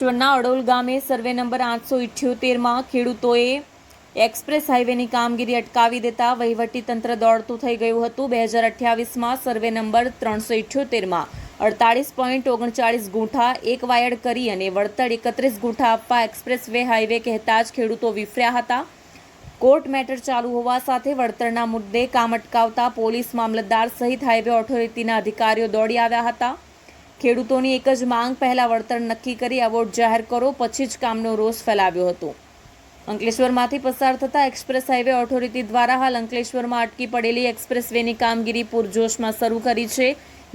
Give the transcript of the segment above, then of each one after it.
અંકલેશ્વરના અડોલ ગામે survey number આઠસો ઇઠ્યોતેરમાં ખેડૂતોએ એક્સપ્રેસ હાઈવેની કામગીરી અટકાવી દેતા વહીવટી તંત્ર દોડતું થઈ ગયું હતું. બે હજાર અઠ્યાવીસમાં સર્વે નંબર ત્રણસો ઇઠ્યોતેરમાં અડતાળીસ પોઈન્ટ ઓગણચાળીસ ગુંઠા એક વાયડ કરી અને વળતર એકત્રીસ ગુંઠા આપવા એક્સપ્રેસ વે હાઈવે કહેતા જ ખેડૂતો વિફર્યા હતા. કોર્ટ મેટર ચાલુ હોવા સાથે વળતરના મુદ્દે કામ અટકાવતા પોલીસ મામલતદાર સહિત હાઈવે ઓથોરિટીના અધિકારીઓ દોડી આવ્યા હતા. ખેડૂતોની એક જ માંગ, પહેલા વળતર નક્કી કરી એવોર્ડ જાહેર કરો, પછી જ કામનો રોષ ફેલાવ્યો હતો. અંકલેશ્વરમાંથી પસાર થતા એક્સપ્રેસ હાઈવે ઓથોરિટી દ્વારા હાલ અંકલેશ્વરમાં અટકી પડેલી એક્સપ્રેસ વેની કામગીરી પૂરજોશમાં શરૂ કરી છે.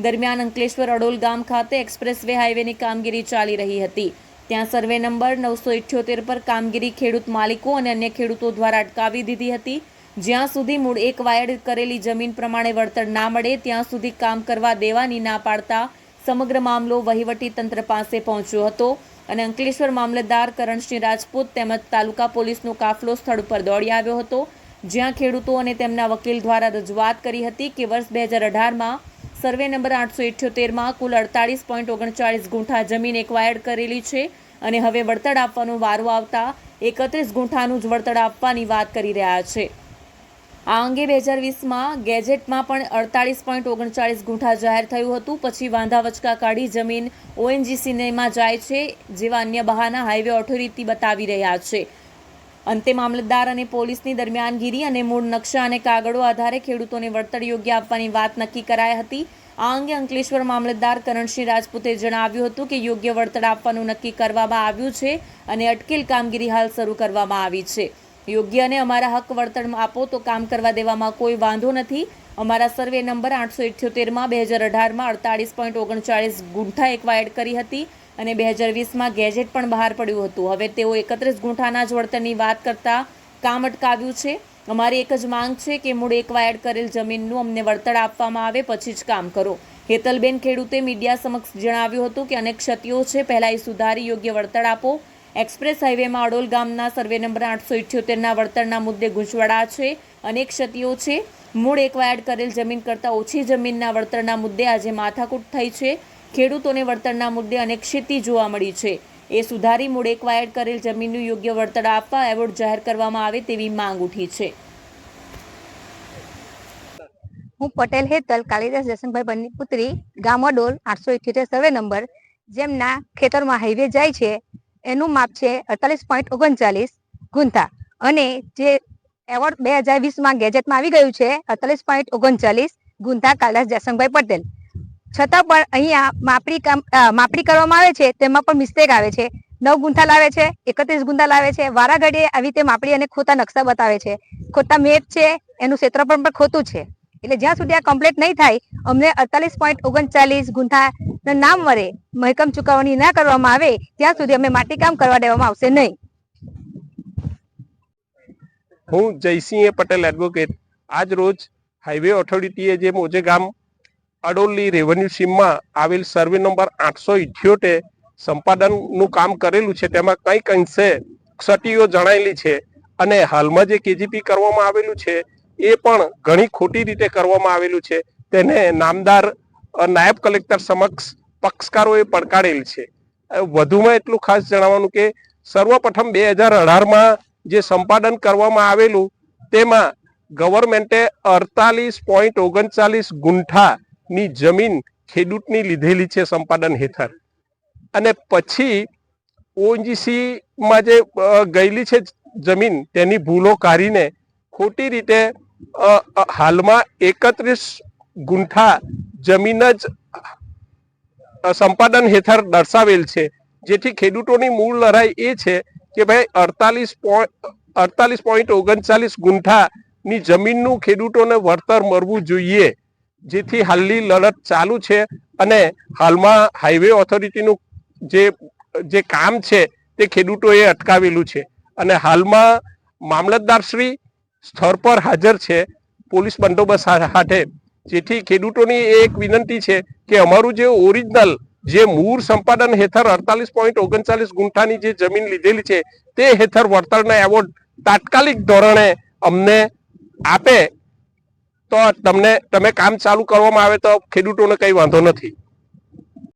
દરમિયાન અંકલેશ્વર અડોલ ગામ ખાતે એક્સપ્રેસ વે હાઈવેની કામગીરી ચાલી રહી હતી. ત્યાં સર્વે નંબર નવસો ઇઠ્યોતેર પર કામગીરી ખેડૂત માલિકો અને અન્ય ખેડૂતો દ્વારા અટકાવી દીધી હતી. જ્યાં સુધી મૂળ એક વાયડ કરેલી જમીન પ્રમાણે વળતર ના મળે, ત્યાં સુધી કામ કરવા દેવાની ના પાડતા સમગ્ર મામલો વહીવટી તંત્ર પાસે પહોંચ્યો હતો અને અંકલેશ્વર મામલતદાર કરણસિંહ રાજપૂત તેમજ તાલુકા પોલીસનો કાફલો સ્થળ ઉપર દોડી આવ્યો હતો, જ્યાં ખેડૂતો અને તેમના વકીલ દ્વારા રજૂઆત કરી હતી કે વર્ષ બે હજાર અઢારમાં સર્વે નંબર આઠસો ઇઠ્યોતેરમાં કુલ અડતાળીસ પોઈન્ટ ઓગણચાળીસ ગુંઠા જમીન એકવાયર્ડ કરેલી છે અને હવે વળતર આપવાનો વારો આવતા એકત્રીસ ગુંઠાનું જ વળતર આપવાની વાત કરી રહ્યા છે. આ અંગે બે હજાર વીસમાં ગેજેટમાં પણ અડતાળીસ પોઈન્ટ ઓગણચાળીસ ગુંઠા જાહેર થયું હતું. પછી વાંધા વચકા કાઢી જમીન ઓએનજીસીનેમાં જાય છે જેવા અન્ય બહાના હાઈવે ઓથોરિટી બતાવી રહ્યા છે. અંતે મામલતદાર અને પોલીસની દરમિયાનગીરી અને મૂળ નકશા અને કાગળો આધારે ખેડૂતોને વળતર યોગ્ય આપવાની વાત નક્કી કરાઈ હતી. આ અંગે અંકલેશ્વર મામલતદાર કરણસિંહ રાજપૂતે જણાવ્યું હતું કે યોગ્ય વળતર આપવાનું નક્કી કરવામાં આવ્યું છે અને અટકેલ કામગીરી હાલ શરૂ કરવામાં આવી છે. યોગ્ય અને અમારા હક વળતર આપો તો કામ કરવા દેવામાં કોઈ વાંધો નથી. અમારા સર્વે નંબર આઠસો ઇઠ્યોતેરમાં, બે હજાર અઢારમાં અડતાળીસ પોઈન્ટ ઓગણચાળીસ ગુંઠા એકવાયડ કરી હતી અને બે હજાર વીસમાં ગેજેટ પણ બહાર પડ્યું હતું. હવે તેઓ એકત્રીસ ગુંઠાના જ વળતરની વાત કરતા કામ અટકાવ્યું છે. અમારી એક જ માંગ છે કે મૂળ એકવાયડ કરેલ જમીનનું અમને વળતર આપવામાં આવે, પછી જ કામ કરો. હેતલબેન ખેડૂતે મીડિયા સમક્ષ જણાવ્યું હતું કે અનેક ક્ષતિઓ છે. પહેલાં એ સુધારી યોગ્ય વળતર આપો. એક્સપ્રેસ હાઈવેમાં અડોલ ગામના સર્વે નંબર આઠસો ઇઠ્યોતેરના વળતરના મુદ્દે ગૂંચવડા છે. અનેક ક્ષતિઓ છે. મૂળ એકવાયડ કરેલ જમીન કરતાં ઓછી જમીનના વળતરના મુદ્દે આજે માથાકૂટ થઈ છે. ખેડૂતોને વળતરના મુદ્દે અનેક ક્ષતિ જોવા મળી છે. એ સુધારી મૂળ એકવાયડ કરેલ જમીનનું યોગ્ય વળતર આપવા એવોર્ડ જાહેર કરવામાં આવે તેવી માંગ ઉઠી છે. હું પટેલ હેતલ કાલિદાસ જસનભાઈ બંની પુત્રી, ગામ અડોલ આઠસો ઇઠ્યોતેર સર્વે નંબર. જેમના ખેતરમાં હાઈવે જાય છે. એનું માપ છે અડતાલીસ પોઈન્ટ ઓગણચાલીસ ગુંથા. અને જે એવોર્ડ બે હજાર વીસમાં ગેજેટમાં આવી ગયું છે, અડતાલીસ પોઈન્ટ ઓગણચાલીસ ગુંથા કાલદાસ જયસંગભાઈ પટેલ. છતાં પણ અહીંયા માપણી કામ માપણી કરવામાં આવે છે, તેમાં પણ મિસ્ટેક આવે છે. નવ ગુંથા લાવે છે, એકત્રીસ ગુંથા લાવે છે. વારાઘડીએ આવી રીતે માપણી અને ખોટા નકશા બતાવે છે. ખોટા મેપ છે, એનું ક્ષેત્રફળ પણ ખોટું છે. એટલે જ્યાં સુધી આ કમ્પ્લીટ નહીં થાય, અમને અડતાલીસ પોઈન્ટ ઓગણચાલીસ ગુંઠા નામ વડે મહેકમ ચુકવણી ના કરવામાં આવે, ત્યાં સુધી અમે માટીકામ કરવા દેવામાં આવશે નહીં. હું જયસિંહ પટેલ એડવોકેટ આજ રોજ હાઈવે ઓથોરિટીએ જે મોજે ગામ અડોલી રેવન્યુ સીમમાં આવેલ સર્વે નંબર આઠસો ઇઠ્યોતેર સંપાદનનું કામ કરેલું છે, તેમાં કંઈક અંશે ક્ષતિઓ જણાયેલી છે અને હાલમાં જે કેજીપી કરવામાં આવેલું છે એ પણ ઘણી ખોટી રીતે કરવામાં આવેલું છે. તેને નામદાર નાયબ કલેક્ટર સમક્ષ પક્ષકારોએ પડકારેલ છે. વધુમાં એટલું ખાસ જણાવવાનું કે સર્વપ્રથમ બે હજાર અઢારમાં જે સંપાદન કરવામાં આવેલું, તેમાં ગવર્મેન્ટે અડતાલીસ પોઈન્ટ ઓગણચાલીસ ગુંઠાની જમીન ખેડૂતની લીધેલી છે સંપાદન હેઠળ. અને પછી ઓએનજીસીમાં જે ગયેલી છે જમીન, તેની ભૂલો કાઢીને ખોટી રીતે હાલમાં એકત્રીસ ગુંઠા જમીન જ સંપાદન હેઠળ દર્શાવેલ છે. જેથી ખેડૂતોની મૂળ લડાઈ એ છે કે ભાઈ અડતાલીસ પોઈન્ટ અડતાલીસ પોઈન્ટ ઓગણચાલીસ ગુંઠાની જમીનનું ખેડૂતોને વળતર મળવું જોઈએ. જેથી હાલની લડત ચાલુ છે અને હાલમાં હાઈવે ઓથોરિટીનું જે જે કામ છે તે ખેડૂતોએ અટકાવેલું છે. અને હાલમાં મામલતદારશ્રી સ્થળ પર હાજર છે. પોલીસ બંદોબસ્ત સાથે જેથી ખેડૂતોની એક વિનંતી છે કે અમારું જે ઓરિજિનલ જે મૂળ સંપાદન હેઠળ અડતાલીસ પોઈન્ટ ઓગણચાલીસ ગુંઠાની જે જમીન લીધેલી છે, તે હેઠળ વળતરના એવોર્ડ તાત્કાલિક ધોરણે અમને આપે. તો તમને, તમે કામ ચાલુ કરવામાં આવે તો ખેડૂતોને કંઈ વાંધો નથી.